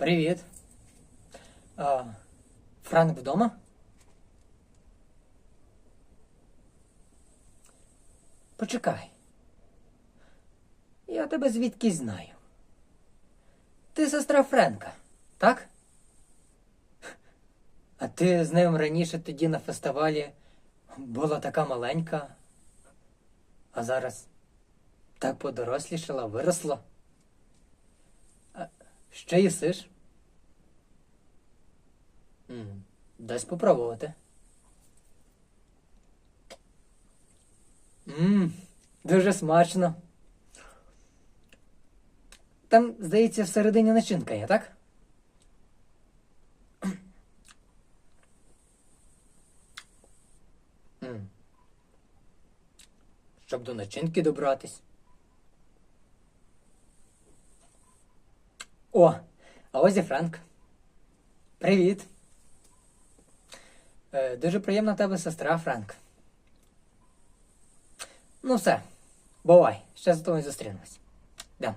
Привіт. А, Франк вдома? Почекай. Я тебе звідки знаю. Ти сестра Френка, так? А ти з ним раніше тоді на фестивалі була така маленька, а зараз так подорослішала, виросла. Що їсиш? М, Дай спробувати. Мм, дуже смачно. Там, здається, всередині начинка є, так? Щоб до начинки добратись. О, а ось і Франк. Привіт. Е, дуже приємна тебе сестра Франк. Ну все, бувай, ще за тобою зустрінемось. Да.